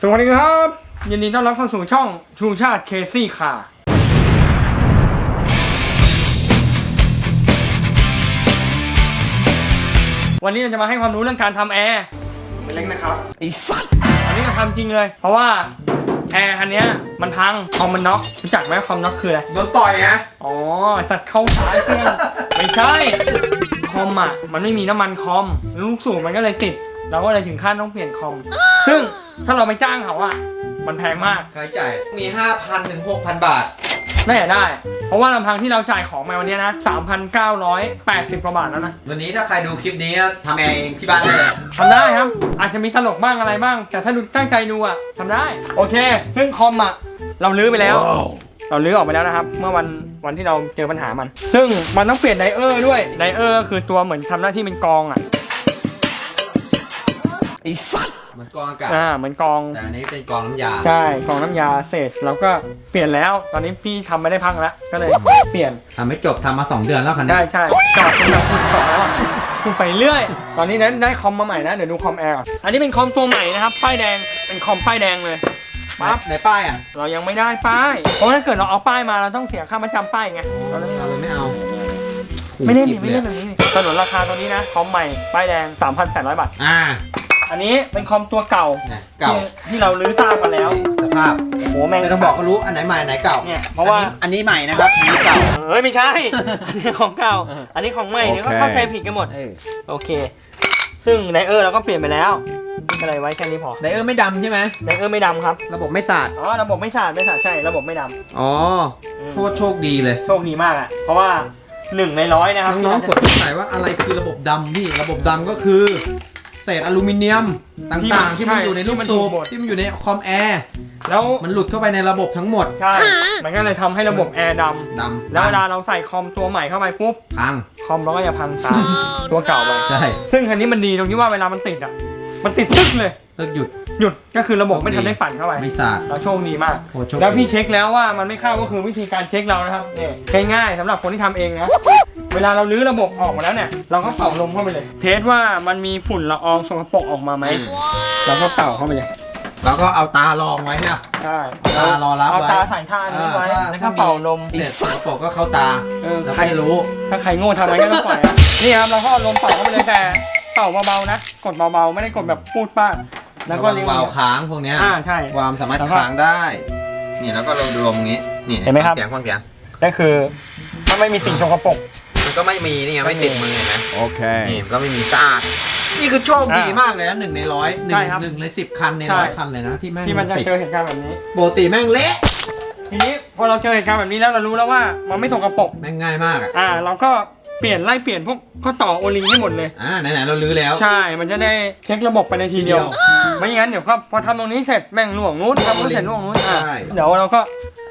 สวัสดีครับ ยินดีต้อนรับเข้าสู่ช่องชูชาติเคซี่ค่ะ วันนี้เราจะมาให้ความรู้เรื่องการทำแอร์เป็นเล็กนะครับอันนี้เราทำจริงเลย เพราะว่าแอร์คันเนี้ยมันพังคอมมันน็อกรู้จักไหมคอมน็อกคืออะไร โดนต่อยไงอ๋อตัดเข้าสายเครื่องไม่ใช่ คอมอะ มันไม่มีน้ำมันคอม ลูกสูบมันก็เลยติด เราก็เลยถึงขั้นต้องเปลี่ยนคอมซึ่งถ้าเราไปจ้างเขาอะมันแพงมากค่าใช้จ่ายมี 5,000ถึง6,000 บาท น่าจะได้ เพราะว่าลำพังที่เราจ่ายของมาวันเนี้ยนะ 3,980กว่าบาทแล้วนะวันนี้ถ้าใครดูคลิปนี้ทำแอร์เองที่บ้านได้เลยทำได้ครับ อาจจะมีตลกบ้างอะไรบ้าง แต่ถ้าดูตั้งใจดูอะทำได้ โอเค ซึ่งคอมอะเราลื้อไปแล้ว เราลื้อออกไปแล้วนะครับ เมื่อวันวันที่เราเจอปัญหามัน ซึ่งมันต้องเปลี่ยนไดเออร์ด้วย ไดเออร์คือตัวเหมือนทำหน้าที่เป็นกรองอะ เหมือนกรองอากาศ อ่าเหมือนกรอง แต่อันนี้เป็นกรองน้ำยา ใช่กรองน้ำยาเสร็จแล้วก็เปลี่ยนแล้ว ตอนนี้พี่ทำไม่ได้พังแล้วก็เลยเปลี่ยน ทำไม่จบทำมา2เดือนแล้วคันนี้ใช่ใช่จอดเป็นแบบคุณจอดแล้วอะคุณไปเรื่อย ตอนนี้ได้ได้คอมมาใหม่นะ เดี๋ยวดูคอมแอร์ก่อนอันนี้เป็นคอมตัวใหม่นะครับ ป้ายแดง เป็นคอมป้ายแดงเลย ปั๊บ ในป้ายอะ เรายังไม่ได้ป้าย เพราะถ้าเกิดเราเอาป้ายมาเราต้องเสียค่ามาจำป้ายไงเราเลยเราเลยไม่เอาไม่เล่นโอ้ดิโหไม่เล่นแบบนี้ดิสนุนราคาตัวนี้นะ คอมใหม่ ป้ายแดง 3,800 บาท อ่า อันนี้เป็นคอมตัวเก่าเนี่ยเก่าที่ที่เราลื้อซากมาแล้วสภาพโอ้โหแม่ง ไม่ต้องบอกก็รู้อันไหนใหม่อันไหนเก่าเนี่ยเพราะว่า อันนี้อันนี้ใหม่นะครับอันนี้เก่า เอ้ยไม่ใช่ อันนี้ของเก่า อันนี้ของใหม่เดี๋ยวก็เข้าใจผิดกันหมด เออโอเค ซึ่งไดเออร์เราก็เปลี่ยนไปแล้วก็เลยไว้แค่นี้พอไดเออร์ไม่ดำใช่ไหมไดเออร์ไม่ดำครับ ระบบไม่สาดอ๋อระบบไม่สาดไม่สาดใช่ระบบไม่ดอ๋อำอืมโทษโชคดีเลย โชคดีมากอะ เพราะว่าหนึ่งในร้อยนะครับน้องๆสงสัยว่าอะไรคือระบบดำพี่ระบบดำก็คือ เศษอลูมิเนียมต่างๆ ที่มันอยู่ในลูกสูบที่มันอยู่ในคอมแอร์แล้วมันหลุดเข้าไปในระบบทั้งหมดใช่ มันก็เลยทำให้ระบบแอร์ดดำำแล้วเวลาเราใส่คอมตัวใหม่เข้าไปปุ๊บ พัง คอมเราก็จะพังตามตัวเก่าไป ใช่ ซึ่งคันนี้มันดีตรงที่ว่าเวลามันติดอะ มันติดตึ๊กเลย เลิกหยุด หยุดก็คือระบบไม่ทันได้ปั่นเข้าไปไม่สาด เราโชคดีมาก โอ้โชคดี แล้วพี่เช็คแล้วว่ามันไม่เข้าก็คือวิธีการเช็คเรานะครับเนี่ยง่ายๆสำหรับคนที่ทำเองนะ เวลาเราลื้อระบบออกมาแล้วเนี่ย เราก็เป่าลมเข้าไปเลย เทสว่ามันมีฝุ่นละอองสกปรกออกมาไหมเราก็เป่าเข้าไปเลยแล้วก็เอาตารองไว้เนี่ย ใช่ตารอรับเอาไว้ตาใส่ท่านี้ไว้อ่าแล้วถ้าก็เป่าลมเศษสกปรกก็เข้าตาเออ แล้วใครก็จะรู้ ถ้าใครโง่ทำไงก็ต้องปล่อยอะนี่ครับเราก็เอาลมเป่าเข้าไปเลยแต่ เป่าเบาๆนะ กดเบาๆ ไม่ได้กดแบบพูดป้าดแล้วก็ระเลี้ยงวาล์วค้างพวกเนี้ยอ่าใช่ วาล์วสามารถแล้วก็ค้างได้ นี่แล้วก็ลมลมนี้ นี่เห็นไหมครับเสียงฟังเสียงก็คือถ้าไม่มีสิ่งสกปรก มันก็ไม่มีนี่ไงไม่ติดมือเห็นไหม Okay. นี่มันก็ไม่มีสะอาด นี่คือโชคดีอ่ามมากเลยนะหนึ่งในร้อยหนึ่ใช่งครับหนึ่งในสิบคันในใช่ ร้อยคันเลยนะที่แม่งที่มันจะติดเจอเหตุการณ์แบบนี้ ปกติแม่งเละทีนี้พอเราเจอเหตุการณ์แบบนี้แล้วเรารู้แล้วว่ามันไม่สกปรกแม่งง่ายมากอะอ่า เราก็ เปลี่ยนไล่เปลี่ยนพวกก็ต่อโอลิงให้หมดเลย อ่าไหนๆเราลื้อแล้ว ใช่ มันจะได้เช็คระบบไปในทีเดียวไม่อย่างนั้นเดี๋ยวก็พอทำตรงนี้เสร็จแม่งหน่วงนู้นทำนู้นเสร็จหน่วงนู้นอะใช่ เดี๋ยวเราก็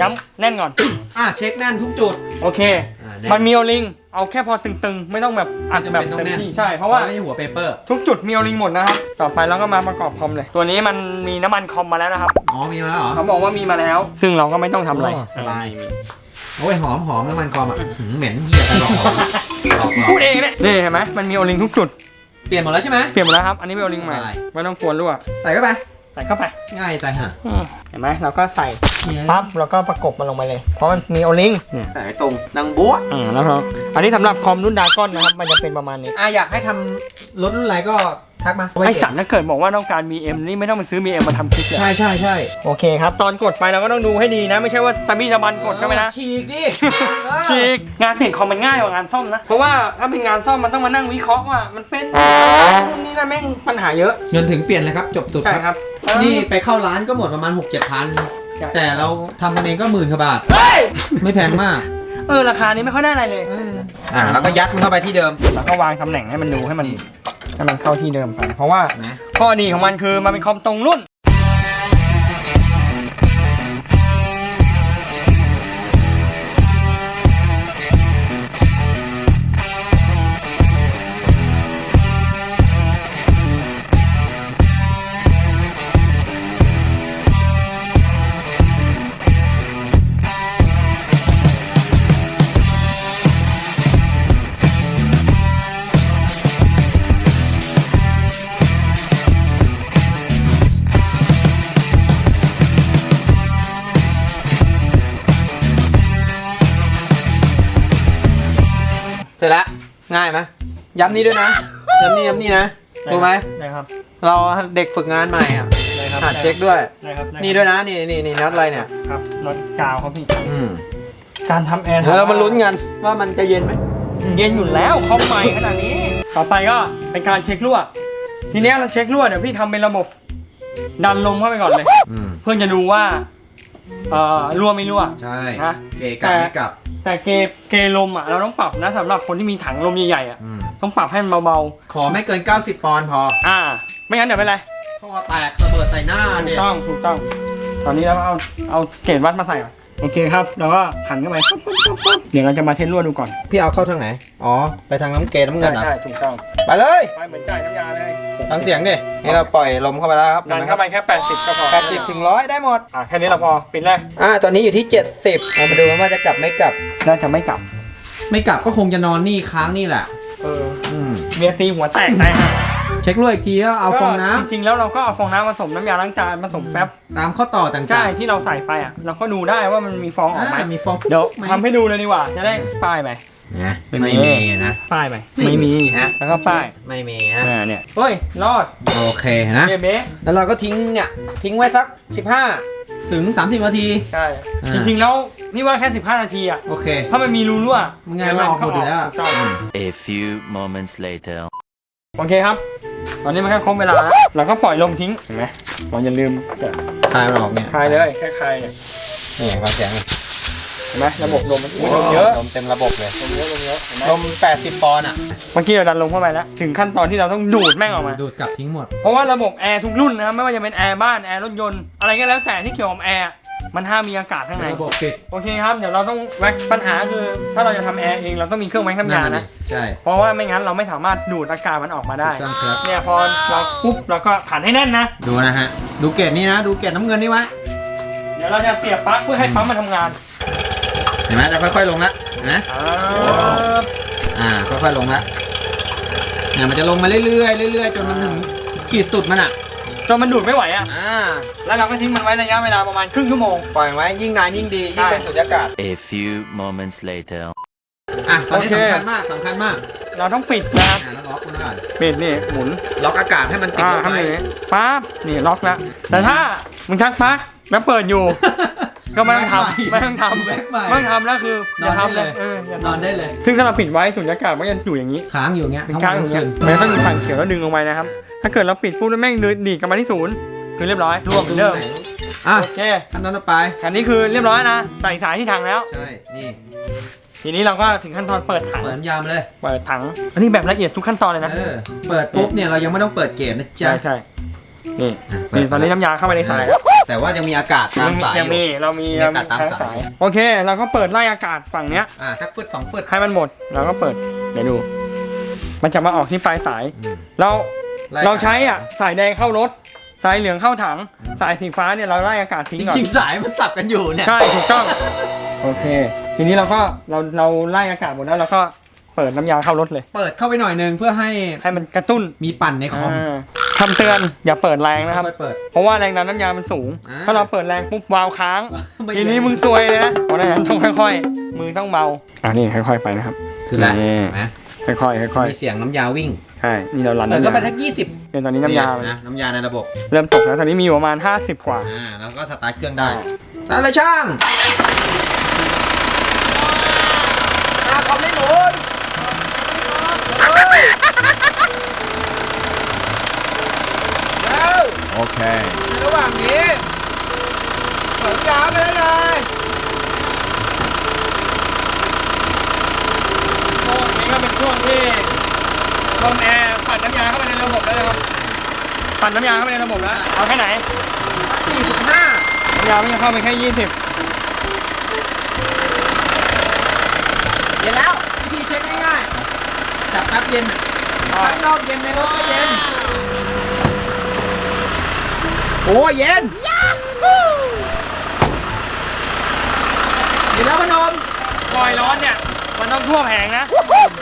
ย้ำแน่นก่อน อ่าเช็คแน่นทุกจุดโอเค อ่ามันมีโอลิง เอาแค่พอตึงๆ ไม่ต้องแบบอัดแบบไม่จำเป็นต้องเต็มแน่นที่ ใช่ เพราะว่า ไม่ใช่หัวเปเปอร์ ทุกจุดมีโอลิงหมดนะครับ ต่อไปเราก็มาประกอบคอมเลย ตัวนี้มันมีน้ำมันคอมมาแล้วนะครับ อ๋อมีมาแล้วเหรอเขาบอกว่ามีมาแล้ว ซึ่งเราก็ไม่ต้องทำอะไรโอ้สบาย โอ้ยหอมหอมน้ำมันกรอมอะหืมเหม็นเหี้ยตลอดหลอกหลอกพูดเองเนี่ยนี่เห็นไหมมันมีโอลิงทุกจุด เปลี่ยนหมดแล้วใช่ไหม เปลี่ยนหมดแล้วครับ อันนี้เป็นโอลิงใหม่ ได้ ไม่ต้องกลัวรั่ว ใส่เข้าไป ใส่เข้าไปง่ายใจห่าอืมเห็นไหมเราก็ใส่ปั๊บแล้วก็ประกบมันลงไปเลย เพราะมันมีโอลิงเนี่ยใส่ตรงดังบัวอ่าแล้วเราอันนี้สำหรับคอมรุ่นดากอนนะครับ มันจะเป็นประมาณนี้ อะอยากให้ทำรถรุ่นอะไรก็ ทักมาไอสันถ้าเกิดบอกว่าต้องการ BM นี่ไม่ต้องไปซื้อ BM มาทำคลิปเลยใช่ใช่ใช่โอเคครับ ตอนกดไปเราก็ต้องดูให้ดีนะ ไม่ใช่ว่าตะบี้ตะบันกดก็ไม่นะฉีกดิฉีกงานเปลี่ยนคอมมันง่ายกว่างานซ่อมนะ เพราะว่าถ้าเป็นงานซ่อมมันต้องมานั่งวิเคราะห์ว่ามันเป็นนู่นนี่นั่นแม่งปัญหาเยอะเงินถึงเปลี่ยนเลยครับจบสุดใช่ครับครับนี่ไปเข้าร้านก็หมดประมาณ6 7พันใช่แต่เราทำกันเองก็หมื่นกว่าบาทเฮ้ยไม่แพงมากเออราคานี้ไม่ค่อยได้อะไรเลยเอออะแล้วก็ยัดมันเข้าไปที่เดิมแล้วก็วางตำแหน่งให้มันดูให้มัน ให้มันเข้าที่เดิมไปเพราะว่านะข้อดีของมันคือมันเป็นคอมตรงรุ่น ง่ายไหมย้ำนี้ด้วยนะย้ำนี้ย้ำนี้นะรู้ไหมได้ครับ เราเด็กฝึกงานใหม่อะได้ครับหัดเช็คด้วยได้ครับไนี่ด้วยนะนี่นี่นี่น็อตอะไรเนี่ยครับรถกาวครับพี่อืมการทำแอร์แล้วเรามาลุ้นกันว่ามันจะเย็นไหมเย็นอยู่แล้วคอมใหม่ขนาดนี้ ต่อไปก็เป็นการเช็ครั่ว ทีเนี้ยเราเช็ครั่วเดี๋ยวพี่ทำเป็นระบบ ดันลมเข้าไปก่อนเลยอืมเพื่อจะดูว่าเอ่อรั่วไม่รั่วใช่นะเกะกลับไม่กลับ แต่เกเกลมอะเราต้องปรับนะสำหรับคนที่มีถังลมใหญ่ๆอะอืมต้องปรับให้มันเบาขอไม่เกิน 90 ปอนด์พอๆอ่า ไม่งั้นเดี๋ยวเป็นไรท่อแตกระเบิดใส่หน้าถูเนี่กยต้องถูกต้อง ตอนนี้เราก็เอาเอาเกจวัดมาใส่ก่อน โอเคครับเราก็หันเข้าไปปุ๊บปุ๊บปุ๊บปุ๊บเดี๋ยวเราจะมาเทสรั่วดูก่อนพี่เอาเข้าทางไหน อ๋อ ไปทางน้ำเกลือน้ำเงินเหรอ ใช่ถูกต้องไปเลยไปเหมือนจ่ายน้ำยาเลยฟังเสียงดิ นี่เราปล่อยลมเข้าไปแล้วครับดันเข้าไปแค่ 80 ก็พอแปดสิบถึงร้อยได้หมด อะแค่นี้เราพอปิดเลยอ่า ตอนนี้อยู่ที่ 70เรามาดูว่าจะกลับไม่กลับ น่าจะไม่กลับ ไม่กลับก็คงจะนอนนี่ค้างนี่แหละ เออ อืม เมียตีหัวแตกได้ฮะเช็ครั่วอีกทีก็เอาฟองน้ำจริงๆแล้วเราก็เอาฟองน้ำผสมน้ำยาล้างจานผสมแป๊บตามข้อต่อต่างๆใช่ที่เราใส่ไปอะเราก็ดูได้ว่ามันมีฟองออกไหมอ่ามีฟองเดี๋ยวไหมทำให้ดูเลยดีกว่า จะได้ป้ายไหมนะไม่ไม่มี มีนะ ป้ายไหมไม่ไม่มีมีฮะ แล้วก็ป้ายไม่มีนะอ่าเนี่ยเฮ้ยรอดโอเคนะ เบเบ้แล้วเราก็ทิ้งเนี่ยทิ้งไว้สัก 15 ถึง 30นาที ใช่อ่า จริงๆแล้วพี่ว่าแค่ 15 นาทีอะโอเค ถ้ามันมีรูรั่วมันไงมันออกหมดอยู่แล้วถูกต้องอืม A few moments later. โอเคครับ ตอนนี้มันแค่ครบเวลาแล้วเราก็ปล่อยลมทิ้งเห็นไหมเราอย่าลืมคลายมันออกเนี่ยคลายเลยแค่คลายเนี่ยนี่ฟังเสียงนี่เห็นไหมระบบลมมันอุ๊ยลมเยอะลมเต็มระบบเลยลมเยอะลมเยอะเห็นไหมลม 80ปอนด์อะ เมื่อกี้เราดันลมเข้าไปแล้ว ถึงขั้นตอนที่เราต้องดูดแม่งออกมา ดูดกลับทิ้งหมด เพราะว่าระบบแอร์ทุกรุ่นนะครับไม่ว่าจะเป็นแอร์บ้านแอร์รถยนต์อะไรก็แล้วแต่ที่เกี่ยวกับแอร์ มันห้ามมีอากาศข้างใน ระบบปิดโอเคครับ เดี๋ยวเราต้องแว็กปัญหาคือ ถ้าเราจะทำแอร์เองเราต้องมีเครื่องแว็กน้ำยาดินะ ใช่เพราะว่าไม่งั้นเราไม่สามารถดูดอากาศมันออกมาได้ถูกต้องครับ เนี่ยพอเราปุ๊บเราก็ขันให้แน่นนะ ดูนะฮะ ดูเกรดนี้นะ ดูเกรดน้ำเงินนี่ไว้เดี๋ยวเราจะเสียบปลั๊กเพื่อให้ปั๊มมันทำงานเห็นไหมจะค่อยๆลงละเห็นไหมอ่าอ่า ค่อยๆลงละเนี่ยมันจะลงมาเรื่อยๆเรื่อยๆ จนมันถึงขีดสุดมันอะ จนมันดูดไม่ไหวอะ อ่าแล้วเราก็ทิ้งมันไว้ระยะเวลาประมาณครึ่งชั่วโมง ปล่อยไว้ยิ่งนานยิ่งดียิ่งเป็นสุญญากาศ A few moments later. อะตอนนี้โอเค สำคัญมากสำคัญมากเราต้องปิดนะครับอ่าแล้วล็อกมันไว้ก่อนปิดนี่หมุน ล็อกอากาศให้มันติดอ่าลงทำอไปย่างนี้ปั๊บนี่ล็อกแล้ว แต่ถ้ามึงชักปลั๊กแล้วเปิดอยู่ ก็ไม่ต้องทำไม่ต้องทำแบ็คใหม่ไม่ต้องทำแล้วคืออนอย่าอนได้ทำเลเลยยเอออย่านอนได้เลยซึ่งถ้าเราปิดไว้สุญญากาศมันก็จะอยู่อย่างนี้ค้างอยู่อย่างเงี้ยเป็นทั้งกลางวันอทั้ย่างงคืเงี้ยนมันต้องมีทางเขียวแล้วดึงลงไปนะครับ ถ้าเกิดเราปิดปุ๊บแล้วแม่งดีดกลับมาที่ศูนย์คือเรียบร้อยรวมเหมือนเดิมอะโอเคขั้นตอนต่อไป อันนี้คือเรียบร้อยนะใส่สายที่ถังแล้ว ใช่ นี่ทีนี้เราก็ถึงขั้นตอนเปิดถังเปิดน้ำยามเลย เปิดถังอันนี้แบบละเอียดทุกขั้นตอนเลยนะ เออ เปิดปุ๊บเนี่ยเรายังไม่ต้องเปิดเกมนะจ๊ะ ใช่ใช่ นี่อะเปินี่ดตอนนี้น้ำยาเข้าไปในสายแล้วแต่ว่ายังมีอากาศตามสายอยังยู่มีเรามีมีอากาศตามสาย โอเค เราก็เปิดไล่อากาศฝั่งเนี้ยอ่าสักฟึดสองฟึดให้มันหมดเราก็เปิดเดี๋ยวดู มันจะมาออกที่ปลายสายอืมเราไล่เราใช้อะสายแดงเข้ารถสายเหลืองเข้าถัง สายสีฟ้าเนี่ยเราไล่อากาศทิ้งจก่อนริงๆสายมันสับกันอยู่เนี่ยใช่ถูกต้องโอเค ทีนี้เราก็เราเราไล่อากาศหมดแล้วเราก็เปิดน้ำยาเข้ารถเลย เปิดเข้าไปหน่อยนึงเพื่อให้ให้มันกระตุ้นมีปั่นในคอมอ่า คำเตือนอย่าเปิดแรงนะครับค่อยๆเปิด เพราะว่าแรงดันน้ำยามันสูง อ่าถ้าเราเปิดแรงปุ๊บวาล์วค้าง ไม่ทีนี้มึงซวยเลยนะเพราะฉะนั้นต้องค่อยๆ มือต้องเบา อ่านี่ค่อยๆไปนะครับ คือแล้วนี่ นะค่อยๆค่อยมีเสียงน้ำยาวิ่งๆใช่นี่เราลันเปิดน้ำก็ไปยาทักยี่สิบเป็นตอนนี้น้ำยามันนะน้ำยาในระบบ เริ่มตกแล้วตอนนี้มีอยู่ประมาณ 50 กว่า อ่า แล้วก็สตาร์ทเครื่องได้นั่นเลยช่าง Okay. ในระหว่างนี้เปิดยาวไปเลยช่วงนี้ก็เป็นช่วงที่ลมแอร์ปั่นน้ำยาเข้าไปในระบบแล้วนะครับ ปั่นน้ำยาเข้าไปในระบบแล้ว เอาแค่ไหนสี่สิบห้าน้ำยาไม่จะเข้าไปแค่ 20 เย็นแล้ว วิธีเช็คง่ายๆจับแป๊บเย็นข้างนอกเย็นในรถก็เย็น โอ้ยเย็นเย็นแล้วพนมปล่อยร้อนเนี่ย มันต้องทั่วแผงนะ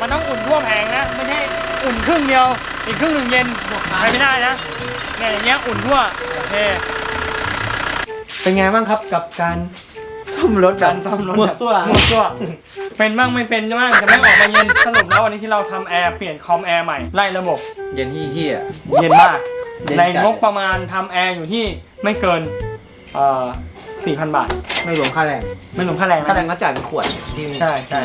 มันต้องอุ่นทั่วแผงนะ ไม่ใช่อุ่นครึ่งเดียว อีกครึ่งหนึ่งเย็นไปไม่ได้นะเนี่ยอย่างเงี้ยอุ่นทั่วโอเคเป็นไงบ้างครับกับการซ่อมรถการซ่อมรถมั่วซั่วมั่วซั่วเป็นบ้างไม่เป็นบ้างจะไม่ออกมาเย็นสรุปแล้ววันนี้ที่เราทำแอร์เปลี่ยนคอมแอร์ใหม่ไล่ระบบ เย็นที่เฮียเย็นมากเย็น ในจัดงบประมาณทำแอร์อยู่ที่ไม่เกินเอ่อ4,000 บาท ไม่รวมค่าแรง ไม่รวมค่าแรงนะค่าแรงก็จ่ายเป็นขวดที่ใช่ใช่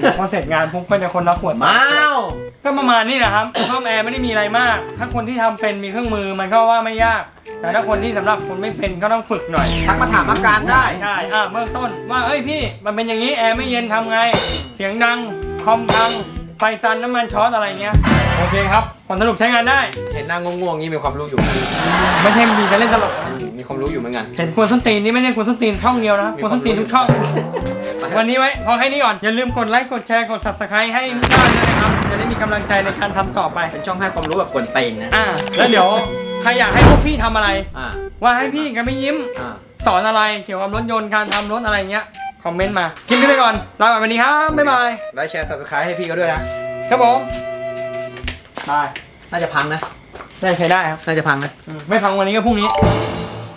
เดี๋ยวพอเสร็จงานปุ๊บก็จะคนละขวด ม้าวก็ประมาณนี้นะครับ ซ่อมแอร์ไม่ได้มีอะไรมาก ถ้าคนที่ทำเป็นมีเครื่องมือมันก็ว่าไม่ยาก แต่ถ้าคนที่สำหรับคนไม่เป็นก็ต้องฝึกหน่อย ทักมาถามอาการได้ ใช่ อะเบื้องต้นว่า เอ้ยพี่ มันเป็นอย่างนี้แอร์ไม่เย็นทำไง เสียงดัง คอมพัง ไฟตันน้ำมันช็อตอะไรเงี้ย โอเคครับผลสรุปใช้งานได้ เห็นหน้างงๆงี้มีความรู้อยู่ ไม่ใช่มีการเล่นตลกนะมีความรู้อยู่เหมือนกัน เห็นควรส้นตีนนี่ไม่ใช่ควรส้นตีนช่องเดียวนะควรส้นตีนทุกช่อง วันนี้ไว้พอแค่นี้ก่อน อย่าลืมกดไลค์ กดแชร์ กด subscribe ให้มิชาด้วยนะครับ จะได้มีกำลังใจในการทำต่อไป เป็นช่องให้ความรู้แบบกวนตีนนะ อ่า แล้วเดี๋ยวใครอยากให้พวกพี่ทำอะไร อ่า ว่าให้พี่กับพี่ยิ้ม อ่า สอนอะไรเกี่ยวกับรถยนต์การทำรถอะไรเงี้ย คอมเมนต์มา คลิปนี้ไปก่อน ลาไปวันนี้ครับ บ๊ายบาย ได้แชร์สับสไครต์ให้พี่เขาด้วยนะครับผม บายน่าจะพังนะ ได้ใช้ได้ครับ น่าจะพังนะอืมไม่พังวันนี้ก็พรุ่งนี้